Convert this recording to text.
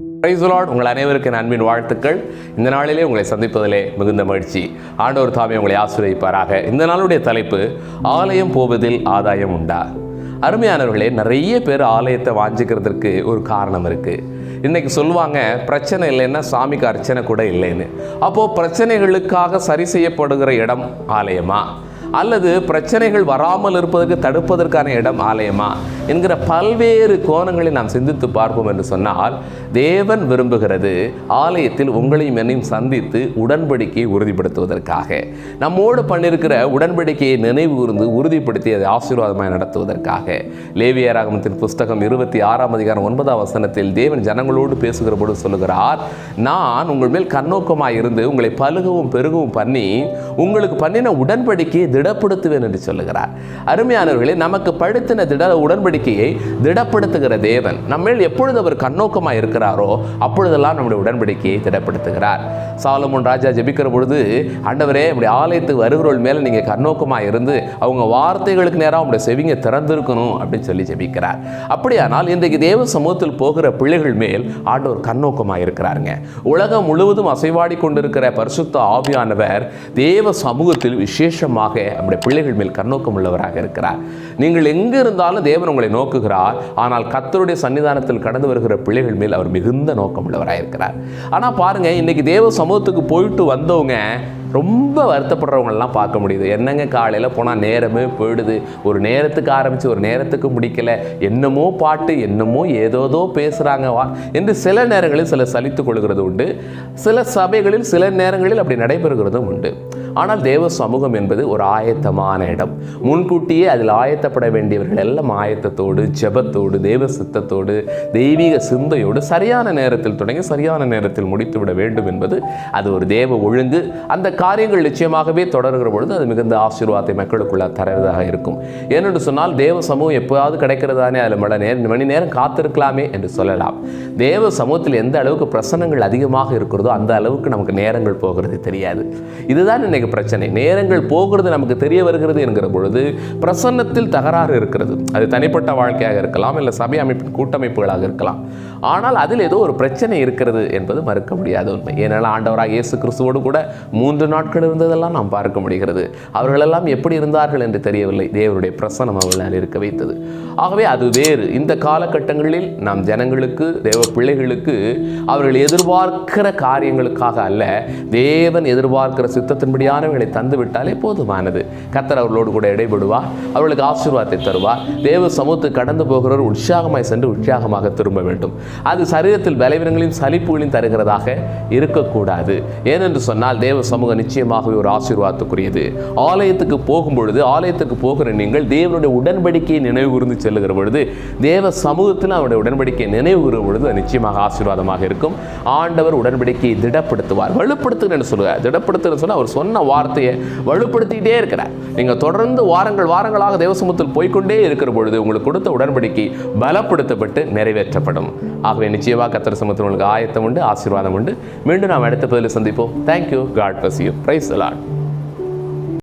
பிரைஸ்லாட் உங்கள் அனைவருக்கு அன்பின் வாழ்த்துக்கள். இந்த நாளிலே உங்களை சந்திப்பதிலே மிகுந்த மகிழ்ச்சி. ஆண்டவர் தாமே உங்களை ஆசிரியப்பாராக இந்த நாளுடைய தலைப்பு ஆலயம் போவதில் ஆதாயம் உண்டா? அருமையானவர்களே நிறைய பேர் ஆலயத்தை வாஞ்சிக்கிறதுக்கு ஒரு காரணம் இருக்குது இன்னைக்கு சொல்லுவாங்க பிரச்சனை இல்லைன்னா சாமிக்கு அர்ச்சனை கூட இல்லைன்னு. அப்போது பிரச்சனைகளுக்காக சரி செய்யப்படுகிற இடம் ஆலயமா? அல்லது பிரச்சனைகள் வராமல் இருப்பதற்கு தடுப்பதற்கான இடம் ஆலயமா என்கிற பல்வேறு கோணங்களை நாம் சிந்தித்து பார்ப்போம் என்று சொன்னால் தேவன் விரும்புகிறது ஆலயத்தில் உங்களையும் என்னையும் சந்தித்து உடன்படிக்கையை உறுதிப்படுத்துவதற்காக. நம்மோடு பண்ணியிருக்கிற உடன்படிக்கையை நினைவு கூர்ந்து உறுதிப்படுத்தி அதை ஆசீர்வாதமாக நடத்துவதற்காக. லேவியராகமத்தின் புஸ்தகம் இருபத்தி ஆறாம் அதிகாரம் ஒன்பதாம் வசனத்தில் தேவன் ஜனங்களோடு பேசுகிற போது சொல்லுகிறார் நான் உங்கள் மேல் கண்ணோக்கமாக இருந்து உங்களை பழுகவும் பெருகவும் பண்ணி உங்களுக்கு பண்ணின உடன்படிக்கையை திடப்படுத்துவேன் என்று சொல்லுகிறார். அருமையானவர்களே நமக்கு படுத்தின திட உடன்படிக்கையை திடப்படுத்துகிற தேவன் நம்மேல் எப்பொழுது அவர் கண்ணோக்கமாக இருக்கிறாரோ அப்பொழுதெல்லாம் நம்முடைய உடன்படிக்கையை திடப்படுத்துகிறார். சாலமோன் ராஜா ஜெபிக்கிற பொழுது ஆண்டவரே நம்முடைய ஆலயத்துக்கு வருகிறோள் மேலே நீங்கள் கண்ணோக்கமாக இருந்து அவங்க வார்த்தைகளுக்கு நேராக உங்களுடைய செவிங்க திறந்திருக்கணும் அப்படின்னு சொல்லி ஜெபிக்கிறார். அப்படியானால் இன்றைக்கு தேவ சமூகத்தில் போகிற பிள்ளைகள் மேல் ஆண்டவர் கண்ணோக்கமாக இருக்கிறாருங்க. உலகம் முழுவதும் அசைவாடி கொண்டிருக்கிற பரிசுத்த ஆவியானவர் தேவ சமூகத்தில் விசேஷமாக நம்முடைய பிள்ளைகள் மேல் கண்ணோக்கம் உள்ளவராக இருக்கிறார். நீங்கள் எங்கு இருந்தாலும் தேவன் உங்களை நோக்குகிறார். ஆனால் கத்தருடைய சன்னிதானத்தில் கடந்து வருகிற பிள்ளைகள் மேல் அவர் மிகுந்த நோக்கம் உள்ளவராக இருக்கிறார். ஆனால் பாருங்க இன்னைக்கு தேவ சமூகத்துக்கு போயிட்டு வந்தவங்க ரொம்ப வருத்தப்படுறவங்களெலாம் பார்க்க முடியுது. என்னங்க காலையில் போனால் நேரமே போயிடுது. ஒரு நேரத்துக்கு ஆரம்பித்து ஒரு நேரத்துக்கு முடிக்கல. என்னமோ பாட்டு என்னமோ ஏதோதோ பேசுகிறாங்க வா என்று சில நேரங்களில் சில சலித்து கொள்கிறது உண்டு. சில சபைகளில் சில நேரங்களில் அப்படி நடைபெறுகிறதும் உண்டு. ஆனால் தேவ சமூகம் என்பது ஒரு ஆயத்தமான இடம். முன்கூட்டியே அதில் ஆயத்தப்பட வேண்டியவர்கள் எல்லாம் ஆயத்தத்தோடு ஜெபத்தோடு தேவ சித்தத்தோடு தெய்வீக சிந்தையோடு சரியான நேரத்தில் தொடங்கி சரியான நேரத்தில் முடித்துவிட வேண்டும் என்பது அது ஒரு தேவ ஒழுங்கு. அந்த காரியங்கள் நிச்சயமாகவே தொடர்கிற பொழுது அது மிகுந்த ஆசீர்வாதத்தை மக்களுக்குள்ள தருவதாக இருக்கும். ஏனென்று சொன்னால் தேவ சமூகம் எப்போதாவது கிடைக்கிறதானே அதில் மழை நேரம் மணி நேரம் காத்திருக்கலாமே என்று சொல்லலாம். தேவ சமூகத்தில் எந்த அளவுக்கு பிரசனங்கள் அதிகமாக இருக்கிறதோ அந்த அளவுக்கு நமக்கு நேரங்கள் போகிறது தெரியாது. இதுதான் இன்னைக்கு பிரச்சனை. நேரங்கள் போகிறது நமக்கு தெரிய வருகிறது என்கிற பொழுது பிரசன்னத்தில் தகராறு இருக்கிறது. அது தனிப்பட்ட வாழ்க்கையாக இருக்கலாம் இல்லை சபை அமைப்பின் கூட்டமைப்புகளாக இருக்கலாம். ஆனால் அதில் ஏதோ ஒரு பிரச்சனை இருக்கிறது என்பது மறுக்க முடியாத உண்மை. ஏனால் ஆண்டவராக இயேசு கிறிஸ்துவோடு கூட மூன்று நாட்கள் இருந்ததெல்லாம் நாம் பார்க்க முடிகிறது. அவர்களெல்லாம் எப்படி இருந்தார்கள் என்று தெரியவில்லை. தேவருடைய பிரசனம் அவர்களால் இருக்க வைத்தது. ஆகவே அது வேறு. இந்த காலகட்டங்களில் நாம் ஜனங்களுக்கு தேவ பிள்ளைகளுக்கு அவர்கள் எதிர்பார்க்கிற காரியங்களுக்காக அல்ல தேவன் எதிர்பார்க்கிற சித்தத்தின்படியாக சித்தத்தின்படியானவர்களை தந்து விட்டாலே போதுமானது. கத்தர் அவர்களோடு கூட இடைபடுவார். அவர்களுக்கு ஆசீர்வாதத்தை தருவார். தேவ சமூகத்தை கடந்து போகிறவர் உற்சாகமாய் சென்று உற்சாகமாக திரும்ப வேண்டும். அது சரீரத்தில் பலவீனங்களையும் சலிப்புகளையும் தருகிறதாக இருக்கக்கூடாது. ஏனென்று சொன்னால் தேவ சமூகம் நிச்சயமாகவே ஒரு ஆசீர்வாதத்துக்குரியது. ஆலயத்துக்கு போகும் பொழுது ஆலயத்துக்கு போகிற நீங்கள் தேவனுடைய உடன்படிக்கையை நினைவு கூர்ந்து செல்லுகிற பொழுது தேவ சமூகத்தில் அவருடைய உடன்படிக்கையை நினைவு பொழுது அது நிச்சயமாக ஆசீர்வாதமாக இருக்கும். ஆண்டவர் உடன்படிக்கையை திடப்படுத்துவார். வலுப்படுத்துகிறேன்னு சொல்லுவார் திடப்படுத்துகிறேன்னு சொன்னால் அவர் சொன்ன வார்த்தையை வலுப்படுத்திக்கிட்டே இருக்கிறார் நீங்கள் தொடர்ந்து வாரங்கள் வாரங்களாக தேவசமூகத்தில் போய்க்கொண்டே இருக்கிற பொழுது உங்களுக்கு கொடுத்த உடன்படிக்கை பலப்படுத்தப்பட்டு நிறைவேற்றப்படும். ஆகவே நிச்சயமாக கத்தர் சமத்தில் உங்களுக்கு ஆயத்தம் உண்டு ஆசீர்வாதம் உண்டு. மீண்டும் நாம் அடுத்த பதிலில் சந்திப்போம். Thank you God bless you praise a lot